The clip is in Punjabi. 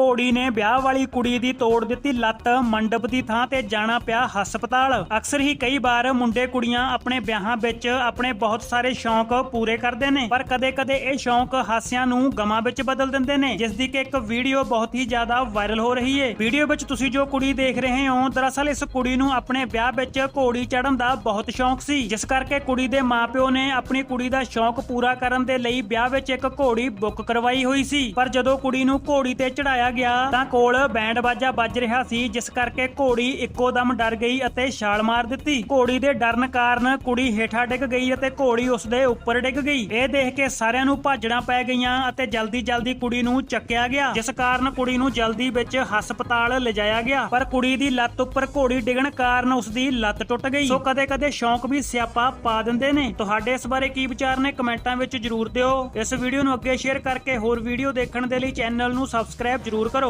ਘੋੜੀ ਨੇ ਵਿਆਹ ਵਾਲੀ ਕੁੜੀ ਦੀ ਤੋੜ ਦਿੱਤੀ ਲੱਤ ਮੰਡਪ ਦੀ ਥਾਂ ਤੇ ਜਾਣਾ ਪਿਆ ਹਸਪਤਾਲ। ਅਕਸਰ ਹੀ ਕਈ ਵਾਰ ਮੁੰਡੇ ਕੁੜੀਆਂ ਆਪਣੇ ਵਿਆਹਾਂ ਵਿੱਚ ਆਪਣੇ ਬਹੁਤ ਸਾਰੇ ਸ਼ੌਂਕ ਪੂਰੇ ਕਰਦੇ ਨੇ, ਪਰ ਕਦੇ-ਕਦੇ ਇਹ ਸ਼ੌਂਕ ਹਾਸਿਆਂ ਨੂੰ ਗਮਾਂ ਵਿੱਚ ਬਦਲ ਦਿੰਦੇ ਨੇ ਜਿਸ ਦੀ ਕਿ ਇੱਕ ਵੀਡੀਓ ਬਹੁਤ ਹੀ ਜ਼ਿਆਦਾ ਵਾਇਰਲ ਹੋ ਰਹੀ ਹੈ ਵੀਡੀਓ ਵਿੱਚ ਤੁਸੀਂ ਜੋ ਕੁੜੀ ਦੇਖ ਰਹੇ ਹੋ, ਦਰਅਸਲ ਇਸ ਕੁੜੀ ਨੂੰ ਆਪਣੇ ਵਿਆਹ ਵਿੱਚ ਘੋੜੀ ਚੜ੍ਹਨ ਦਾ ਬਹੁਤ ਸ਼ੌਂਕ ਸੀ, ਜਿਸ ਕਰਕੇ ਕੁੜੀ ਦੇ ਮਾਪਿਓ ਨੇ ਆਪਣੀ ਕੁੜੀ ਦਾ ਸ਼ੌਂਕ ਪੂਰਾ ਕਰਨ ਦੇ ਲਈ ਵਿਆਹ ਵਿੱਚ ਇੱਕ ਘੋੜੀ ਬੁੱਕ ਕਰਵਾਈ ਹੋਈ ਸੀ। ਪਰ ਜਦੋਂ ਕੁੜੀ ਨੂੰ ਘੋੜੀ ਤੇ ਚੜਾਇਆ ਗਿਆ ਤਾਂ ਕੋਲ ਬੈਂਡ ਬਾਜਾ ਵੱਜ ਰਿਹਾ ਸੀ, ਜਿਸ ਕਰਕੇ ਘੋੜੀ ਇੱਕੋ ਦਮ ਡਰ ਗਈ ਅਤੇ ਛਾਲ ਮਾਰ ਦਿੱਤੀ। ਘੋੜੀ ਦੇ ਡਰਨ ਕਾਰਨ ਕੁੜੀ ਹੇਠਾਂ ਡਿੱਗ ਗਈ ਅਤੇ ਘੋੜੀ ਉਸ ਦੇ ਉੱਪਰ ਡਿੱਗ ਗਈ। ਇਹ ਦੇਖ ਕੇ ਸਾਰਿਆਂ ਨੂੰ ਭਾਜੜਾਂ ਪੈ ਗਈਆਂ ਅਤੇ ਜਲਦੀ-ਜਲਦੀ ਕੁੜੀ ਨੂੰ ਚੱਕਿਆ ਗਿਆ, ਜਿਸ ਕਾਰਨ ਕੁੜੀ ਨੂੰ ਜਲਦੀ ਵਿੱਚ ਹਸਪਤਾਲ ਲਿਜਾਇਆ ਗਿਆ। ਪਰ ਕੁੜੀ ਦੀ ਲੱਤ ਉੱਪਰ ਘੋੜੀ ਡਿੱਗਣ ਕਾਰਨ ਉਸ ਦੀ ਲੱਤ ਟੁੱਟ ਗਈ। ਸੋ ਕਦੇ-ਕਦੇ ਸ਼ੌਂਕ ਵੀ ਸਿਆਪਾ ਪਾ ਦਿੰਦੇ ਨੇ। ਤੁਹਾਡੇ ਇਸ ਬਾਰੇ ਕੀ ਵਿਚਾਰ ਨੇ ਕਮੈਂਟਾਂ ਵਿੱਚ ਜਰੂਰ ਦਿਓ। ਇਸ ਵੀਡੀਓ ਨੂੰ ਅੱਗੇ ਸ਼ੇਅਰ ਕਰਕੇ ਹੋਰ ਵੀਡੀਓ ਦੇਖਣ ਦੇ ਲਈ ਚੈਨਲ ਨੂੰ ਸਬਸਕ੍ਰਾਈਬ ਜਰੂਰ Porque.